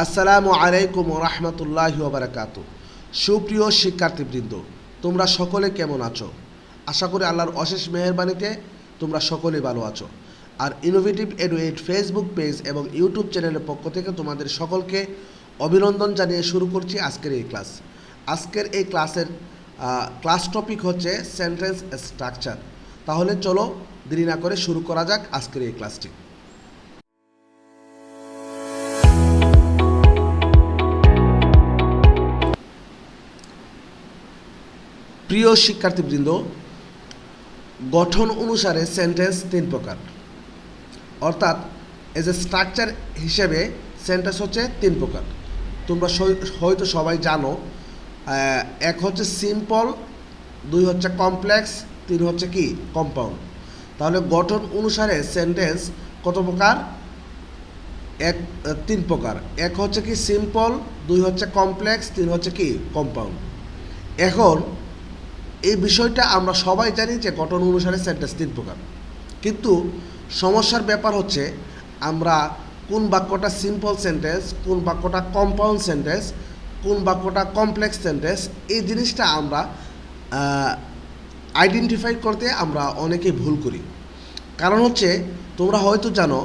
আসসালামু আলাইকুম রহমতুল্লাহি ওবরাকাত সুপ্রিয় শিক্ষার্থীবৃন্দ, তোমরা সকলে কেমন আছো? আশা করি আল্লাহর অশেষ মেহরবানিতে তোমরা সকলে ভালো আছো। আর ইনোভেটিভ এডুয়েট ফেসবুক পেজ এবং ইউটিউব চ্যানেলের পক্ষ থেকে তোমাদের সকলকে অভিনন্দন জানিয়ে শুরু করছি আজকের এই ক্লাস আজকের এই ক্লাসের ক্লাস টপিক হচ্ছে সেন্টেন্স স্ট্রাকচার তাহলে চলো দেরি না করে শুরু করা যাক আজকের এই ক্লাসটি প্রিয় শিক্ষার্থীবৃন্দ, গঠন অনুসারে সেন্টেন্স তিন প্রকার। অর্থাৎ এজ এ স্ট্রাকচার হিসেবে সেন্টেন্স হচ্ছে তিন প্রকার। তোমরা হয়তো সবাই জানো এক হচ্ছে সিম্পল দুই হচ্ছে কমপ্লেক্স তিন হচ্ছে কি? কম্পাউন্ড তাহলে গঠন অনুসারে সেন্টেন্স কত প্রকার? এক, তিন প্রকার। এক হচ্ছে কি সিম্পল দুই হচ্ছে কমপ্লেক্স তিন হচ্ছে কি কম্পাউন্ড এখন এই বিষয়টা আমরা সবাই জানি যে গঠন অনুসারে সেন্টেন্স তিন প্রকার। কিন্তু সমস্যার ব্যাপার হচ্ছে আমরা কোন বাক্যটা সিম্পল সেন্টেন্স কোন বাক্যটা কম্পাউন্ড সেন্টেন্স কোন বাক্যটা কমপ্লেক্স সেন্টেন্স এই জিনিসটা আমরা আইডেন্টিফাই করতে আমরা অনেকে ভুল করি। কারণ হচ্ছে তোমরা হয়তো জানো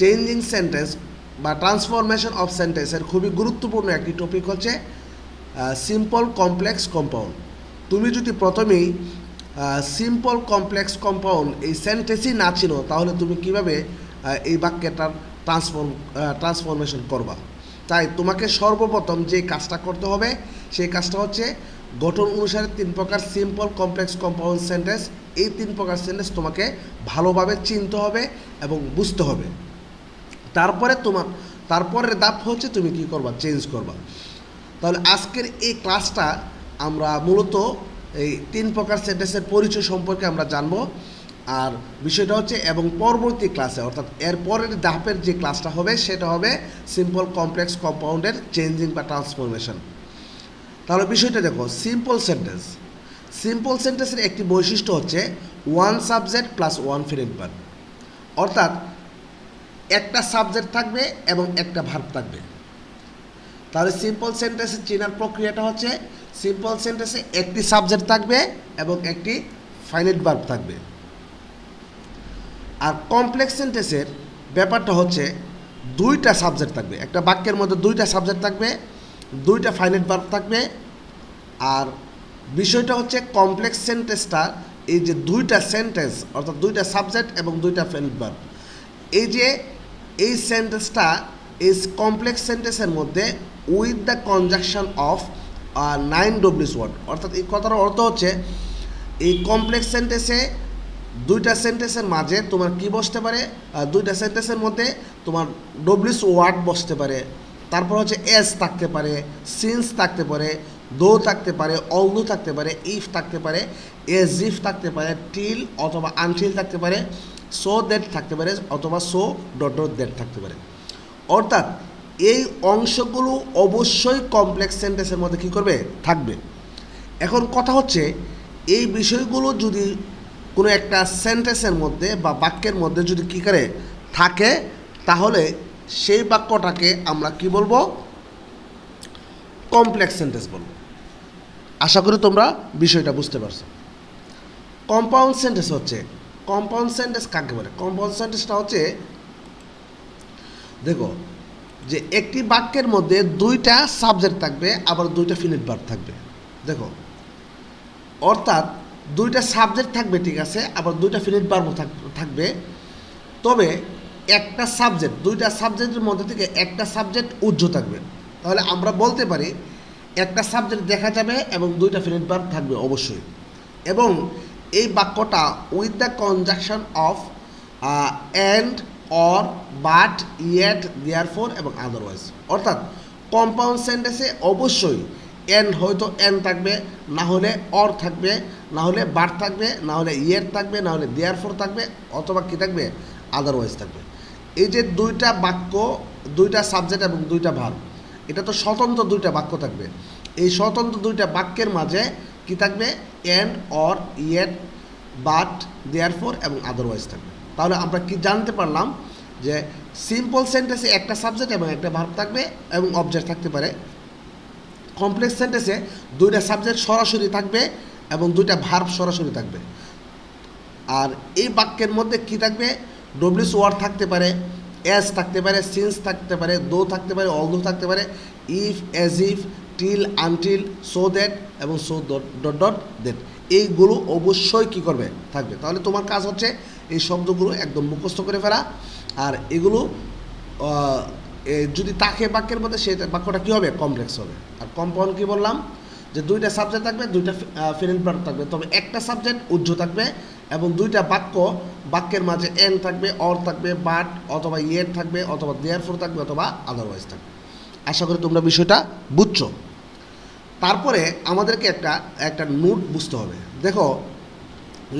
চেঞ্জিং সেন্টেন্স বা ট্রান্সফরমেশন অফ সেন্টেন্সের খুবই গুরুত্বপূর্ণ একটি টপিক হচ্ছে সিম্পল কমপ্লেক্স কম্পাউন্ড তুমি যদি প্রথমেই সিম্পল কমপ্লেক্স কম্পাউন্ড এই সেন্টেন্সই না চিনো, তাহলে তুমি কীভাবে এই বাক্যটার ট্রান্সফর্ম ট্রান্সফরমেশন করবা? তাই তোমাকে সর্বপ্রথম যে কাজটা করতে হবে, সেই কাজটা হচ্ছে গঠন অনুসারে তিন প্রকার সিম্পল কমপ্লেক্স কম্পাউন্ড সেন্টেন্স এই তিন প্রকার সেন্টেন্স তোমাকে ভালোভাবে চিনতে হবে এবং বুঝতে হবে। তারপরে তোমার, তারপরের ধাপ হচ্ছে তুমি কি করবা? চেঞ্জ করবা। তাহলে আজকের এই ক্লাসটা আমরা মূলত এই তিন প্রকার সেন্টেন্সের পরিচয় সম্পর্কে আমরা জানব। আর বিষয়টা হচ্ছে, এবং পরবর্তী ক্লাসে, অর্থাৎ এর পরের ধাপের যে ক্লাসটা হবে, সেটা হবে সিম্পল কমপ্লেক্স কম্পাউন্ডের চেঞ্জিং বা ট্রান্সফরমেশন তাহলে বিষয়টা দেখো সিম্পল সেন্টেন্স সিম্পল সেন্টেন্সের একটি বৈশিষ্ট্য হচ্ছে one subject plus one finite verb অর্থাৎ একটা সাবজেক্ট থাকবে এবং একটা ভার্ব থাকবে। তাহলে সিম্পল সেন্টেন্সের চেনার প্রক্রিয়াটা হচ্ছে সিম্পল সেন্টেন্সে একটি সাবজেক্ট থাকবে এবং একটি ফাইনাইট ভার্ব থাকবে। আর কমপ্লেক্স সেন্টেন্সের ব্যাপারটা হচ্ছে দুইটা সাবজেক্ট থাকবে। একটা বাক্যের মধ্যে দুইটা সাবজেক্ট থাকবে, দুইটা ফাইনাইট ভার্ব থাকবে। আর বিষয়টা হচ্ছে কমপ্লেক্স সেন্টেন্সটা এই যে দুইটা সেন্টেন্স অর্থাৎ দুইটা সাবজেক্ট এবং দুইটা ফাইনাইট ভার্ব এই যে এই সেন্টেন্সটা এই কমপ্লেক্স সেন্টেন্সের মধ্যে with the conjunction of nine ডব্লিউস word অর্থাৎ এই কথার অর্থ হচ্ছে, এই কমপ্লেক্স সেন্টেন্সে দুইটা সেন্টেন্সের মাঝে তোমার কি বসতে পারে? দুইটা সেন্টেন্সের মধ্যে তোমার ডব্লিউস ওয়ার্ড বসতে পারে। তারপর হচ্ছে এস থাকতে পারে সিন্স থাকতে পারে দো থাকতে পারে অলদো থাকতে পারে ইফ থাকতে পারে এস ইফ থাকতে পারে টিল অথবা আনটিল থাকতে পারে সো দ্যাট থাকতে পারে, অথবা সো ডট ডট দ্যাট থাকতে পারে। অর্থাৎ এই অংশগুলো অবশ্যই কমপ্লেক্স সেন্টেন্সের মধ্যে কী করবে? থাকবে। এখন কথা হচ্ছে, এই বিষয়গুলো যদি কোনো একটা সেন্টেন্সের মধ্যে বা বাক্যের মধ্যে যদি কী করে থাকে, তাহলে সেই বাক্যটাকে আমরা কি বলব? কমপ্লেক্স সেন্টেন্স বলব। আশা করি তোমরা বিষয়টা বুঝতে পারছ। কম্পাউন্ড সেন্টেন্স হচ্ছে কম্পাউন্ড সেন্টেন্স কাকে বলে? কম্পাউন্ড সেন্টেন্সটা হচ্ছে, দেখো যে একটি বাক্যের মধ্যে দুইটা সাবজেক্ট থাকবে, আবার দুইটা ফিনিট ভার্ব থাকবে। দেখো, অর্থাৎ দুইটা সাবজেক্ট থাকবে, ঠিক আছে, আবার দুইটা ফিনিট ভার্বও থাকবে। তবে একটা সাবজেক্ট দুইটা সাবজেক্টের মধ্যে থেকে একটা সাবজেক্ট উজ্জ্ব থাকবে। তাহলে আমরা বলতে পারি, একটা সাবজেক্ট দেখা যাবে এবং দুইটা ফিনিট ভার্ব থাকবে অবশ্যই। এবং এই বাক্যটা with the conjunction of and or but yet therefore এবং আদারওয়াইজ অর্থাৎ কম্পাউন্ড সেন্টেন্সে অবশ্যই এন্ড হয়তো এন থাকবে, না হলে অর থাকবে, না হলে বাট থাকবে, না হলে ইয়ের থাকবে, না হলে দেয়ার ফোর থাকবে, অথবা কী থাকবে? আদারওয়াইজ থাকবে। এই যে দুইটা বাক্য, দুইটা সাবজেক্ট এবং দুইটা ভার্ব এটা তো স্বতন্ত্র দুইটা বাক্য থাকবে। এই স্বতন্ত্র দুইটা বাক্যের মাঝে কি থাকবে? And or yet but therefore এবং আদারওয়াইজ থাকবে। তাহলে আমরা কি জানতে পারলাম যে সিম্পল সেন্টেন্সে একটা সাবজেক্ট এবং একটা ভার্ব থাকবে এবং অবজেক্ট থাকতে পারে। কমপ্লেক্স সেন্টেন্সে দুইটা সাবজেক্ট সরাসরি থাকবে এবং দুইটা ভার্ব সরাসরি থাকবে। আর এই বাক্যের মধ্যে কি থাকবে? ডব্লিউস ওয়ার্ড থাকতে পারে এস থাকতে পারে সিন্স থাকতে পারে দো থাকতে পারে অলদো থাকতে পারে if as if till until so that এবং সো ডট ডট দ্যাট এইগুলো অবশ্যই কি করবে? থাকবে। তাহলে তোমার কাজ হচ্ছে এই শব্দগুলো একদম মুখস্থ করে ফেলা। আর এগুলো যদি তাকে বাক্যের মধ্যে সেটা বাক্যটা কী হবে? কমপ্লেক্স হবে। আর কম্পাউন্ড কী বললাম? যে দুইটা সাবজেক্ট থাকবে, দুইটা ফিরেল পার্ট থাকবে। তবে একটা সাবজেক্ট উজ্জ্ব থাকবে এবং দুইটা বাক্য বাক্যের মাঝে এন থাকবে অর থাকবে বাট অথবা ইয়ের থাকবে, অথবা দেয়ার ফোর থাকবে, অথবা আদারওয়াইজ থাকবে। আশা করি তোমরা বিষয়টা বুঝছ। তারপরে আমাদেরকে একটা একটা নোট বুঝতে হবে। দেখো,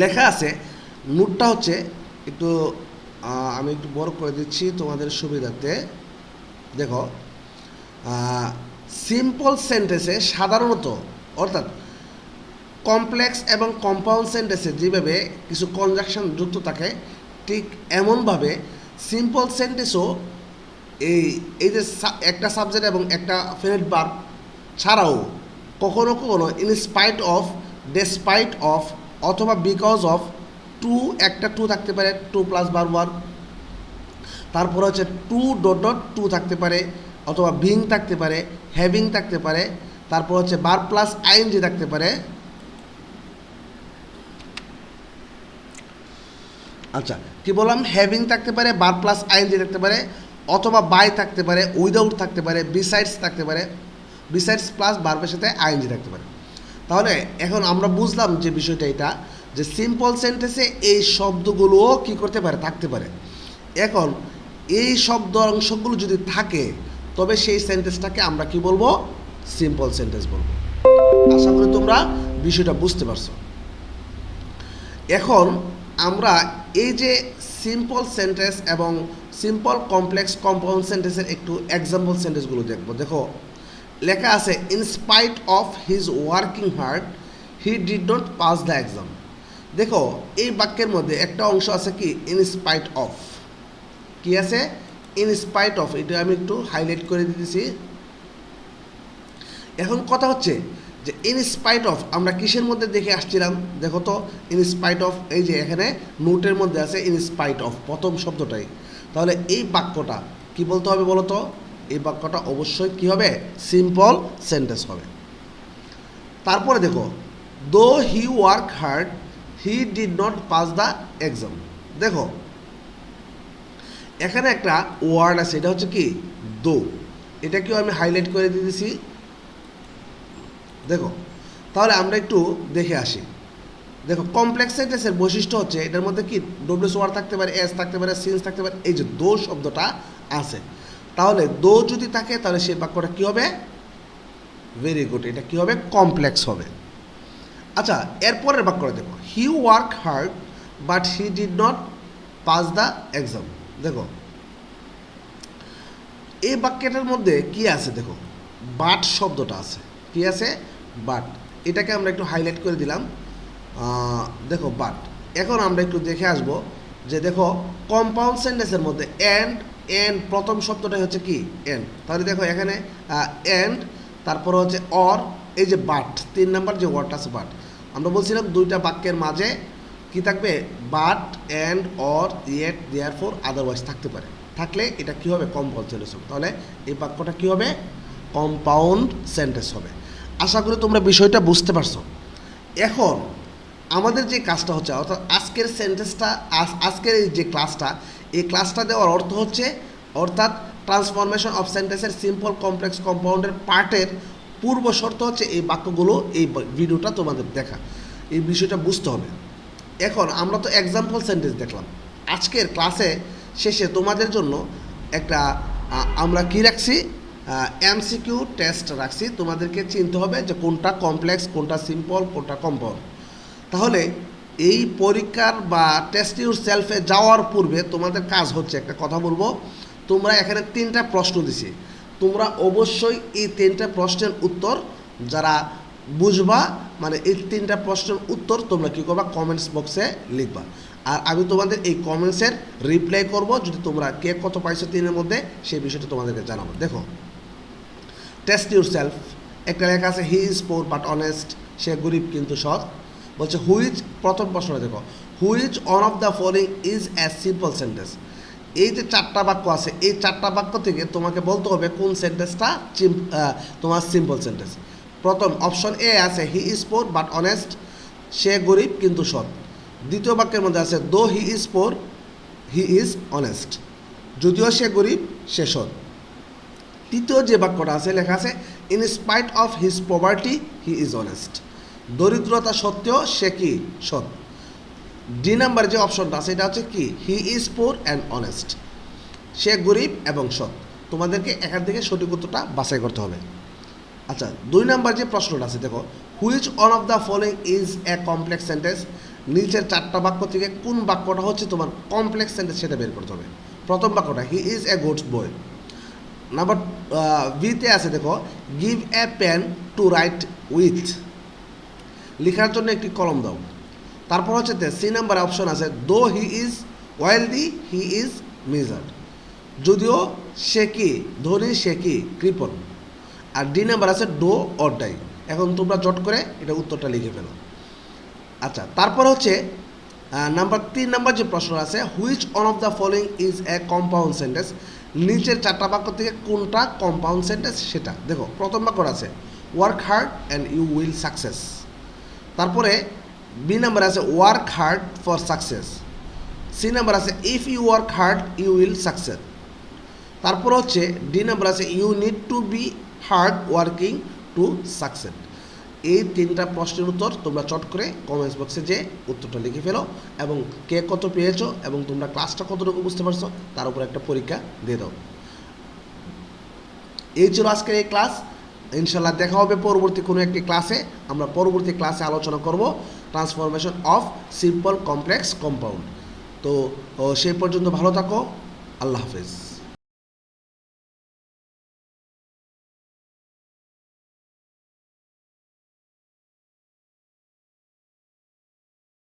লেখা আছে নোটটা হচ্ছে একটু আমি একটু বড় করে দিচ্ছি তোমাদের সুবিধাতে দেখো সিম্পল সেন্টেন্সে সাধারণত, অর্থাৎ কমপ্লেক্স এবং কম্পাউন্ড সেন্টেন্সে যেভাবে কিছু কনজাকশন যুক্ত থাকে, ঠিক এমনভাবে সিম্পল সেন্টেন্সও এই এই যে একটা সাবজেক্ট এবং একটা ফেনেট বার ছাড়াও কখনো কখনো in spite of despite of অথবা বিকজ অফ টু একটা টু থাকতে পারে টু প্লাস বার ওয়ান তারপর হচ্ছে টু ডট ডট টু থাকতে পারে, অথবা বিং থাকতে পারে হ্যাভিং থাকতে পারে। তারপর হচ্ছে বার প্লাস আইএনজি থাকতে পারে। আচ্ছা কি বললাম? হ্যাভিং থাকতে পারে বার প্লাস আইন আইএনজি থাকতে পারে, অথবা বাই থাকতে পারে উইদাউট থাকতে পারে বিসাইডস থাকতে পারে বিসাইডস প্লাস বার্বের সাথে আইন আইএনজি থাকতে পারে। তাহলে এখন আমরা বুঝলাম যে বিষয়টা এটা। যে সিম্পল সেন্টেন্সে এই শব্দগুলোও কি করতে পারে, থাকতে পারে। এখন এই শব্দ অংশগুলো যদি থাকে, তবে সেই সেন্টেন্সটাকে আমরা কি বলব? সিম্পল সেন্টেন্স বলব। আশা করি তোমরা বিষয়টা বুঝতে পারছ। এখন আমরা এই যে সিম্পল সেন্টেন্স এবং সিম্পল কমপ্লেক্স কম্পাউন্ড সেন্টেন্সের একটু এক্সাম্পল সেন্টেন্সগুলো দেখব। দেখো, লেখা আছে in spite of his working hard he did not pass the exam দেখো, এই বাক্যের মধ্যে একটা অংশ আছে কি? ইন স্পাইট অফ কি আছে? ইন স্পাইট অফ এটা আমি একটু হাইলাইট করে দিতেছি। এখন কথা হচ্ছে যে ইন স্পাইট অফ আমরা কিসের মধ্যে দেখে আসছিলাম? দেখো তো ইন স্পাইট অফ এই যে এখানে নোটের মধ্যে আছে ইন স্পাইট অফ প্রথম শব্দটাই। তাহলে এই বাক্যটা কি বলতে হবে বলো তো? এই বাক্যটা অবশ্যই কি হবে? সিম্পল সেন্টেন্স হবে। তারপরে দেখো though he work hard he did not pass the exam দেখো, এখানে একটা ওয়ার্ড আছে, এটা হচ্ছে কি? দো। এটা এটাকেও আমি হাইলাইট করে দিতেছি। দেখো, তাহলে আমরা একটু দেখে আসি। দেখো কমপ্লেক্স সেন্টেন্সের বৈশিষ্ট্য হচ্ছে, এটার মধ্যে কি? ডব্লিউস ওয়ার্ড থাকতে পারে এস থাকতে পারে সিন্স থাকতে পারে, এই যে দো শব্দটা আছে। তাহলে দো যদি থাকে, তাহলে সেই বাক্যটা কী হবে? ভেরি গুড এটা কী হবে? কমপ্লেক্স হবে। আচ্ছা এরপরের বাক্যটা দেখো। He work hard but he did not pass the exam দেখো, এই বাক্যটার মধ্যে কি আছে দেখো? বাট শব্দটা আছে। কি আছে? বাট এটাকে আমরা একটু হাইলাইট করে দিলাম। দেখো বাট এখন আমরা একটু দেখে আসব যে দেখো কম্পাউন্ড সেন্টেন্সের মধ্যে অ্যান্ড অ্যান্ড প্রথম শব্দটা হচ্ছে কি? এন্ড তাহলে দেখো এখানে অ্যান্ড তারপরে হচ্ছে অর এই যে বাট তিন নাম্বার যে ওয়ার্ডটা আছে বাট আমরা বলছিলাম দুইটা বাক্যের মাঝে কি থাকবে? But and or yet therefore otherwise থাকতে পারে। থাকলে এটা কী হবে? হবে। তাহলে এই বাক্যটা কী হবে? কম্পাউন্ড সেন্টেন্স হবে। আশা করি তোমরা বিষয়টা বুঝতে পারছ। এখন আমাদের যে কাজটা হচ্ছে, অর্থাৎ আজকের সেন্টেন্সটা আজ- আজকের এই যে ক্লাসটা এই ক্লাসটা দেওয়ার অর্থ হচ্ছে, অর্থাৎ ট্রান্সফরমেশন অফ সেন্টেন্সের সিম্পল কমপ্লেক্স কম্পাউন্ডের পার্টের পূর্ব শর্ত হচ্ছে এই বাক্যগুলো, এই ভিডিওটা তোমাদের দেখা। এই বিষয়টা বুঝতে হবে। এখন আমরা তো এক্সাম্পল সেন্টেন্স দেখলাম। আজকের ক্লাসে শেষে তোমাদের জন্য একটা আমরা কি রাখছি? এমসিকিউ টেস্ট রাখছি। তোমাদেরকে চিনতে হবে যে কোনটা কমপ্লেক্স কোনটা সিম্পল কোনটা কম্পাউন্ড তাহলে এই পরীক্ষার বা টেস্ট ইউর সেলফে যাওয়ার পূর্বে তোমাদের কাজ হচ্ছে একটা কথা বলব। তোমরা এখানে তিনটা প্রশ্ন দিছি। তোমরা অবশ্যই এই তিনটা প্রশ্নের উত্তর যারা বুঝবা মানে এই তিনটা প্রশ্নের উত্তর তোমরা কী করবা কমেন্টস বক্সে লিখবা। আর আমি তোমাদের এই কমেন্টসের রিপ্লাই করব, যদি তোমরা কে কত পাইছো তিনের মধ্যে, সেই বিষয়টা তোমাদেরকে জানাব। দেখো টেস্ট ইউর সেলফ একটা লেখা আছে he is poor but honest সে গরিব কিন্তু সৎ। বলছে হুইচ প্রথম প্রশ্নটা দেখো which one of the following is as simple sentence এই যে চারটা বাক্য আছে, এই চারটা বাক্য থেকে তোমাকে বলতে হবে কোন সেন্টেন্সটা তোমার সিম্পল সেন্টেন্স প্রথম অপশন এ আছে he is poor but honest সে গরিব কিন্তু সৎ। দ্বিতীয় বাক্যের মধ্যে আছে though he is poor he is honest যদিও সে গরিব, সে সৎ। তৃতীয় যে বাক্যটা আছে, লেখা আছে in spite of his poverty he is honest দরিদ্রতা সত্ত্বেও সে কি? সৎ। ডি নাম্বার যে অপশনটা আছে, এটা হচ্ছে কি? He is poor and honest সে গরিব এবং সৎ। তোমাদেরকে এখান থেকে সঠিক উত্তরটা বাছাই করতে হবে। আচ্ছা দুই নাম্বার যে প্রশ্নটা আছে, দেখো which one of the following is a complex sentence নিচের চারটা বাক্য থেকে কোন বাক্যটা হচ্ছে তোমার কমপ্লেক্স সেন্টেন্স সেটা বের করতে হবে। প্রথম বাক্যটা he is a good boy number ভিতে আছে, দেখো give a pen to write with লেখার জন্য একটি কলম দাও। তারপর হচ্ছে সি নাম্বার অপশন আছে though he is wealthy he is measured যদিও সে কি, ধনী, সে কি কৃপন আর ডি নাম্বার আছে ডো অর ডাই এখন তোমরা জট করে এটা উত্তরটা লিখে ফেলো। আচ্ছা তারপর হচ্ছে নাম্বার তিন নাম্বার যে প্রশ্ন আছে which one of the following is a compound sentence নিচের চারটা বাক্য থেকে কোনটা কম্পাউন্ড সেন্টেন্স সেটা। দেখো, প্রথম বাক্য আছে work hard and you will success তারপরে বি নাম্বার আছে work hard for success C number আছে if you work hard you will success তারপর হচ্ছে ডি নাম্বার আছে you need to be hard working to success এই তিনটা প্রশ্নের উত্তর তোমরা চট করে কমেন্টস বক্সে যে উত্তরটা লিখে ফেলো এবং কে কত পেয়েছ এবং তোমরা ক্লাসটা কতটুকু বুঝতে পারছ তার উপর একটা পরীক্ষা দিয়ে দাও। এই ছিল আজকের এই ক্লাস ইনশাল্লাহ দেখা হবে পরবর্তী কোনো একটি ক্লাসে আমরা পরবর্তী ক্লাসে আলোচনা করব। Transformation of simple complex compound তো সেই পর্যন্ত ভালো থাকো। আল্লাহ হাফেজ।